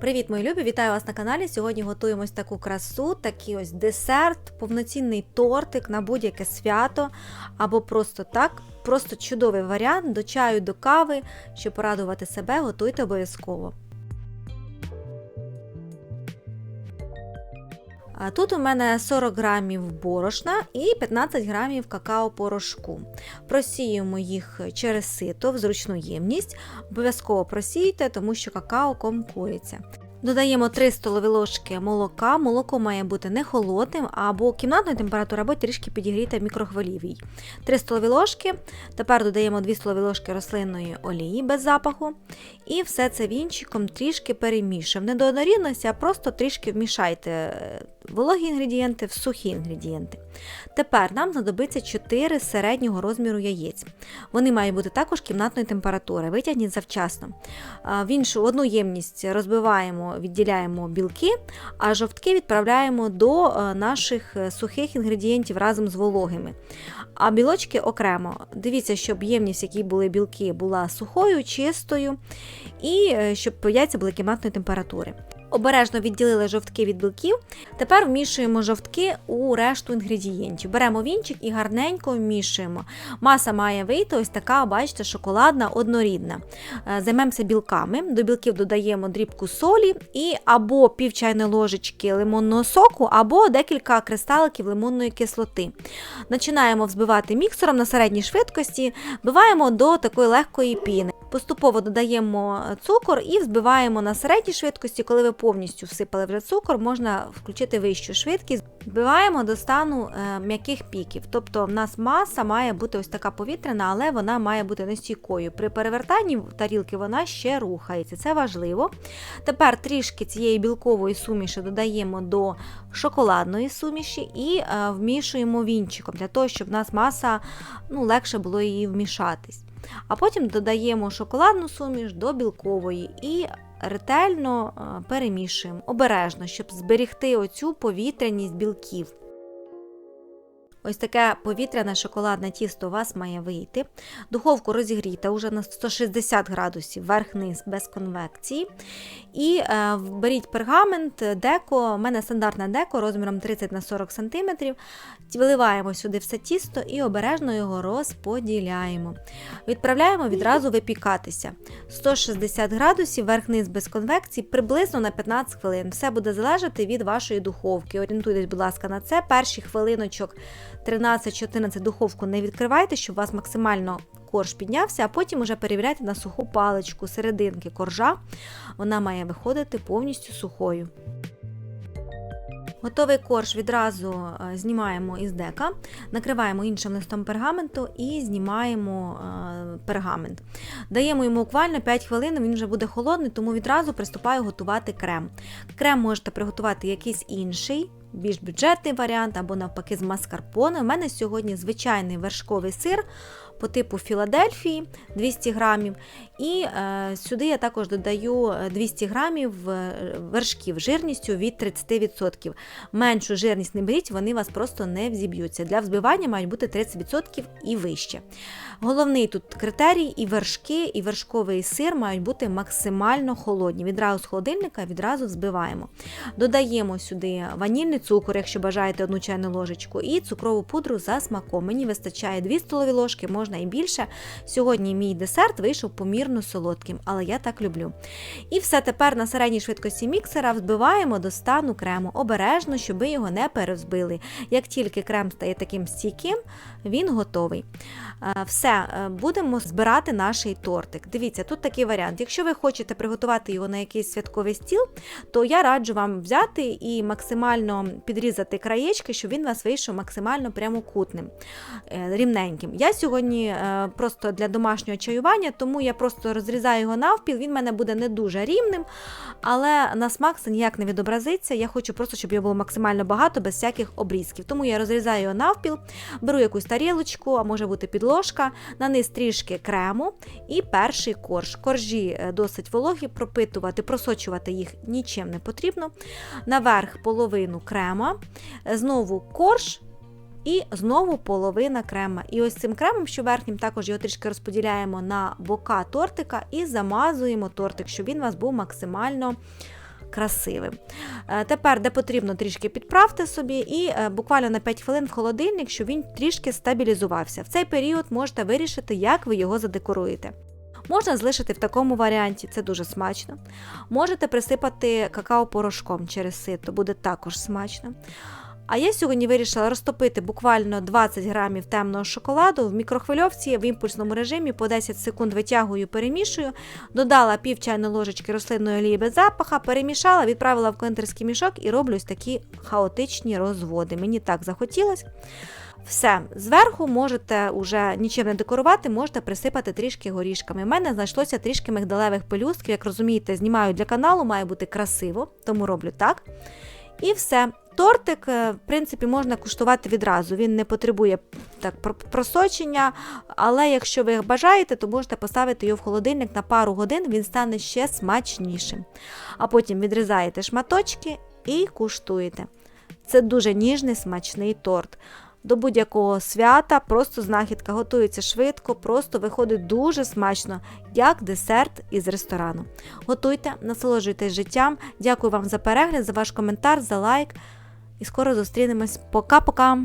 Привіт, мої любі! Вітаю вас на каналі. Сьогодні готуємо ось таку красу, такий ось десерт, повноцінний тортик на будь-яке свято або просто так. Просто чудовий варіант до чаю, до кави. Щоб порадувати себе, готуйте обов'язково. Тут у мене 40 грамів борошна і 15 грамів какао-порошку. Просіюємо їх через сито в зручну ємність. Обов'язково просійте, тому що какао комкується. Додаємо 3 столові ложки молока. Молоко має бути не холодним, або кімнатної температури, або трішки підігріте в мікрохвилівій. 3 столові ложки. Тепер додаємо 2 столові ложки рослинної олії без запаху. І все це вінчиком трішки перемішуємо. Не до однорідності, а просто трішки вмішайте е, вологі інгредієнти в сухі інгредієнти. Тепер нам знадобиться 4 середнього розміру яєць. Вони мають бути також кімнатної температури. Витягніть завчасно. В іншу одну ємність розбиваємо, відділяємо білки, а жовтки відправляємо до е, наших е, сухих інгредієнтів разом з вологими. А білочки окремо. Дивіться, щоб ємність, в якій були білки, була сухою, чистою, і е, щоб яйця були кімнатної температури. Обережно відділили жовтки від білків. Тепер вмішуємо жовтки у решту інгредієнтів. Беремо вінчик і гарненько вмішуємо. Маса має вийти ось така, бачите, шоколадна, однорідна. Е, займемося білками. До білків додаємо дрібку солі і або пів чайної ложечки лимонного соку, або декілька кристаликів лимонної кислоти. Починаємо взбивати міксером на середній швидкості, вбиваємо до такої легкої піни. Поступово додаємо цукор і взбиваємо на середній швидкості. Коли ви повністю всипали вже цукор, можна включити вищу швидкість. Вбиваємо до стану е, м'яких піків. Тобто в нас маса має бути ось така повітряна, але вона має бути нестійкою. При перевертанні тарілки вона ще рухається. Це важливо. Тепер трішки цієї білкової суміші додаємо до шоколадної суміші і е, вмішуємо вінчиком, для того, щоб в нас маса ну, легше було її вмішатись. А потім додаємо шоколадну суміш до білкової і ретельно е, перемішуємо обережно, щоб зберігти оцю повітряність білків. Ось таке повітряне шоколадне тісто у вас має вийти. Духовку розігрійте вже на 160 градусів верх-низ без конвекції. І е, беріть пергамент, деко, у мене стандартне деко розміром 30 на 40 см. Виливаємо сюди все тісто і обережно його розподіляємо. Відправляємо відразу випікатися. 160 градусів, верх-низ без конвекції, приблизно на 15 хвилин. Все буде залежати від вашої духовки. Орієнтуйтесь, будь ласка, на це. Перші хвилиночок 13-14 духовку не відкривайте, щоб у вас максимально корж піднявся, а потім вже перевіряйте на суху паличку серединки коржа. Вона має виходити повністю сухою. Готовий корж відразу е, знімаємо із дека, накриваємо іншим листом пергаменту і знімаємо е, пергамент. Даємо йому буквально 5 хвилин, він вже буде холодний, тому відразу приступаю готувати крем. Крем можете приготувати якийсь інший більш бюджетний варіант або навпаки з маскарпоне. У мене сьогодні звичайний вершковий сир по типу Філадельфії 200 грамів. І е, сюди я також додаю 200 грамів е, вершків жирністю від 30%. Меншу жирність не беріть, вони вас просто не взіб'ються. Для взбивання мають бути 30% і вище. Головний тут критерій і вершки, і вершковий сир мають бути максимально холодні. Відразу з холодильника відразу взбиваємо. Додаємо сюди ванільний цукор, якщо бажаєте одну чайну ложечку, і цукрову пудру за смаком. Мені вистачає 2 столові ложки, можна і більше. Сьогодні мій десерт вийшов помірно солодким, але я так люблю. І все тепер на середній швидкості міксера взбиваємо до стану крему, обережно, щоб його не перевзбили. Як тільки крем стає таким стійким, він готовий. Все, е, будемо збирати наш тортик. Дивіться, тут такий варіант. Якщо ви хочете приготувати його на якийсь святковий стіл, то я раджу вам взяти і максимально підрізати краєчки, щоб він у вас вийшов максимально прямокутним, е, рівненьким. Я сьогодні е, просто для домашнього чаювання, тому я просто розрізаю його навпіл, він в мене буде не дуже рівним, але на смак це ніяк не відобразиться. Я хочу просто, щоб його було максимально багато, без всяких обрізків. Тому я розрізаю його навпіл, беру якусь тарілочку, а може бути підложка, на низ трішки крему і перший корж. Коржі е, досить вологі, пропитувати, просочувати їх нічим не потрібно. Наверх половину крема, знову корж. І знову половина крема. І ось цим кремом, що верхнім, також його трішки розподіляємо на бока тортика і замазуємо тортик, щоб він у вас був максимально красивим. Е, Тепер, де потрібно, трішки підправте собі і е, буквально на 5 хвилин в холодильник, щоб він трішки стабілізувався. В цей період можете вирішити, як ви його задекоруєте. Можна залишити в такому варіанті, це дуже смачно. Можете присипати какао-порошком через сито, буде також смачно. А я сьогодні вирішила розтопити буквально 20 грамів темного шоколаду в мікрохвильовці в імпульсному режимі по 10 секунд витягую, перемішую, додала пів чайної ложечки рослинної олії без запаха, перемішала, відправила в кондитерський мішок і роблю ось такі хаотичні розводи. Мені так захотілося. Все, зверху можете уже нічим не декорувати, можете присипати трішки горішками. У мене знайшлося трішки мигдалевих пелюстків, як розумієте, знімаю для каналу, має бути красиво, тому роблю так. І все. Тортик, е, в принципі, можна куштувати відразу. Він не потребує так просочення, але якщо ви бажаєте, то можете поставити його в холодильник на пару годин, він стане ще смачнішим. А потім відрізаєте шматочки і куштуєте. Це дуже ніжний смачний торт. До будь-якого свята просто знахідка готується швидко, просто виходить дуже смачно, як десерт із ресторану. Готуйте, насолоджуйтесь життям. Дякую вам за перегляд, за ваш коментар, за лайк. І скоро зустрінемось. Пока-пока!